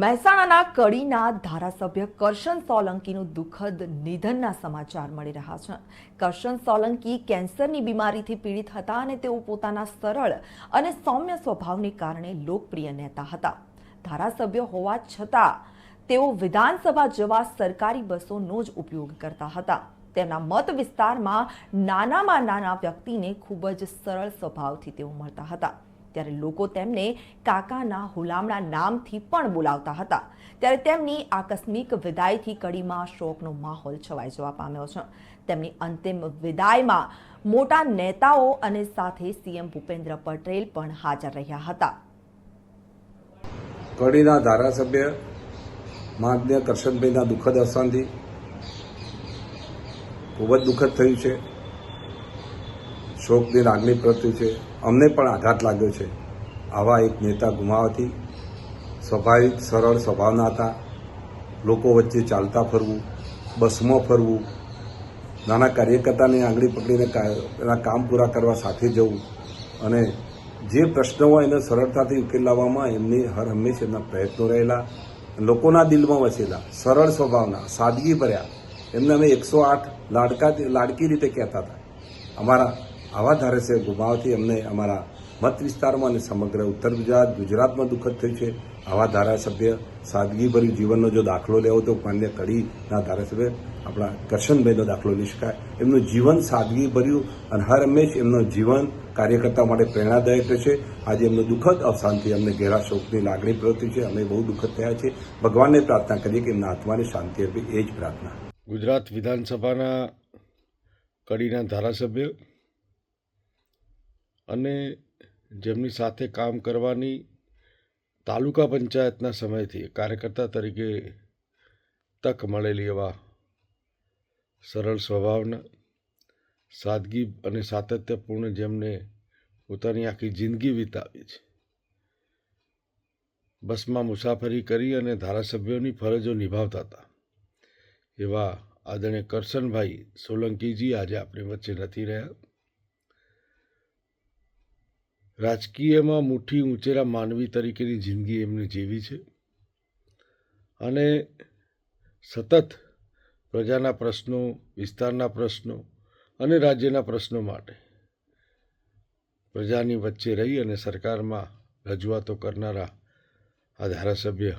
મહેસાણાના કડીના ધારાસભ્ય કરશન સોલંકીનું દુઃખદ નિધનના સમાચાર મળી રહ્યા છે. કરશન સોલંકી કેન્સરની બીમારીથી પીડિત હતા અને તેઓ પોતાના સરળ અને સૌમ્ય સ્વભાવને કારણે લોકપ્રિય નેતા હતા. ધારાસભ્ય હોવા છતાં, તેઓ વિધાનસભા જવા સરકારી બસોનો જ ઉપયોગ કરતા હતા. તેમના મત વિસ્તારમાં નાનામાં નાના વ્યક્તિને ખૂબ જ સરળ સ્વભાવથી તેઓ મળતા હતા. ત્યારે લોકો તેમને કાકાના હુલામણા નામથી પણ બોલાવતા હતા. ત્યારે તેમની આકસ્મિક વિદાયથી કડીમાં શોકનો માહોલ છવાઈ જવા પામ્યો છે. તેમની અંતિમ વિદાયમાં મોટા નેતાઓ અને સાથે સીએમ ભૂપેન્દ્ર પટેલ પણ હાજર રહ્યા હતા. કડીના ધારાસભ્ય માન્ય કરશનભાઈના દુઃખદ અવસાનથી ખૂબ જ દુઃખદ થયું છે. શોકની લાગણી પ્રત્યુ છે. અમને પણ આઘાત લાગ્યો છે. આવા એક નેતા ગુમાવવાથી સ્વાભાવિક, સરળ સ્વભાવના હતા. લોકો વચ્ચે ચાલતા ફરવું, બસમાં ફરવું, નાના કાર્યકર્તાની આંગળી પકડીને એના કામ પૂરા કરવા સાથે જવું અને જે પ્રશ્નો હોય એને સરળતાથી ઉકેલ લાવવામાં એમની હર હંમેશ એમના પ્રયત્નો રહેલા, લોકોના દિલમાં વસેલા, સરળ સ્વભાવના, સાદગી ભર્યા. એમને અમે એકસો આઠ લાડકા, લાડકી રીતે કહેતા હતા. અમારા આવા ધારાસભ્ય ગુમાવથી અમને અમારા મત વિસ્તારમાં અને સમગ્ર ઉત્તર ગુજરાત, ગુજરાતમાં દુઃખદ થયું છે. આવા ધારાસભ્ય સાદગીભર્યું જીવનનો જો દાખલો લેવો તો માન્ય કડીના ધારાસભ્ય આપણા કરશનભાઈનો દાખલો લઈ શકાય. એમનું જીવન સાદગીભર્યું અને હર હંમેશ એમનું જીવન કાર્યકર્તા માટે પ્રેરણાદાયક છે આજે એમનું દુઃખદ અવસાનથી અમને ઘેરા શોકની લાગણી પ્રવૃત્તિ છે. અમે બહુ દુઃખદ થયા છે ભગવાનને પ્રાર્થના કરીએ કે એમના આત્માને શાંતિ આપે, એ જ પ્રાર્થના. ગુજરાત વિધાનસભાના કડીના ધારાસભ્ય અને જેમની સાથે કામ કરવાની તાલુકા પંચાયતના સમયથી કાર્યકર્તા તરીકે તક મળેલી એવા સરળ સ્વભાવના, સાદગી અને સાતત્યપૂર્ણ જેમને પોતાની આખી જિંદગી વિતાવી છે. બસમાં મુસાફરી કરી અને ધારાસભ્યોની ફરજો નિભાવતા હતા. એવા આદરણીય કરશનભાઈ સોલંકીજી આજે આપણી વચ્ચે નથી રહ્યા. રાજકીયમાં મુઠ્ઠી ઉંચેરા માનવી તરીકેની જિંદગી એમને જીવી છે. અને સતત પ્રજાના પ્રશ્નો, વિસ્તારના પ્રશ્નો અને રાજ્યના પ્રશ્નો માટે પ્રજાની વચ્ચે રહી અને સરકારમાં રજૂઆતો કરનારા આ ધારાસભ્ય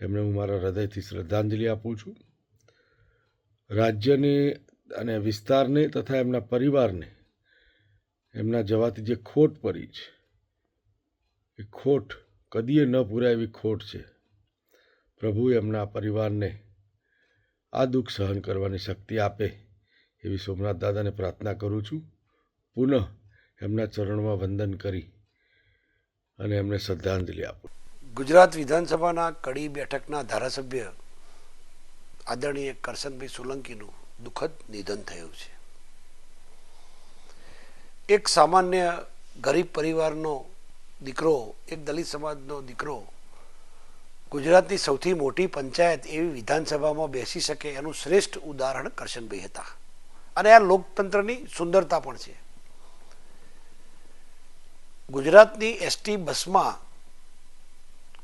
એમને હું મારા હૃદયથી શ્રદ્ધાંજલિ આપું છું. રાજ્યને અને વિસ્તારને તથા એમના પરિવારને એમના જવાથી જે ખોટ પડી છે, એ ખોટ કદીએ ન પૂરાય એવી ખોટ છે. પ્રભુ એમના પરિવારને આ દુઃખ સહન કરવાની શક્તિ આપે એવી સોમનાથ દાદાને પ્રાર્થના કરું છું. પુનઃ એમના ચરણમાં વંદન કરી અને એમને શ્રદ્ધાંજલિ આપું. ગુજરાત વિધાનસભાના કડી બેઠકના ધારાસભ્ય આદરણીય કરશનભાઈ સોલંકીનું દુઃખદ નિધન થયું છે. એક સામાન્ય ગરીબ પરિવારનો દીકરો, એક દલિત સમાજનો દીકરો ગુજરાતની સૌથી મોટી પંચાયત એવી વિધાનસભામાં બેસી શકે એનું શ્રેષ્ઠ ઉદાહરણ કરશનભાઈ હતા. અને આ લોકતંત્રની સુંદરતા પણ છે. ગુજરાતની એસટી બસમાં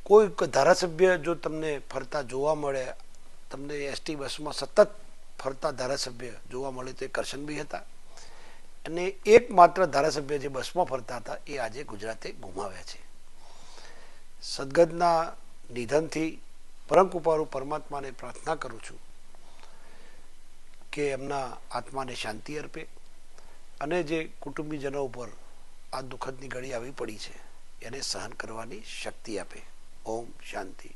કોઈ ધારાસભ્ય જો તમને ફરતા જોવા મળે, તમને એસટી બસમાં સતત ફરતા ધારાસભ્ય જોવા મળે તો એ કરશનભાઈ હતા. અને એકમાત્ર ધારાસભ્ય જે બસમાં ફરતા હતા, એ આજે ગુજરાતે ગુમાવ્યા છે. સદગતના નિધનથી પરમ કૃપાળુ પરમાત્માને પ્રાર્થના કરું છું કે એમના આત્માને શાંતિ અર્પે અને જે કુટુંબીજનો ઉપર આ દુઃખદની ઘડી આવી પડી છે, એને સહન કરવાની શક્તિ આપે. ઓમ શાંતિ.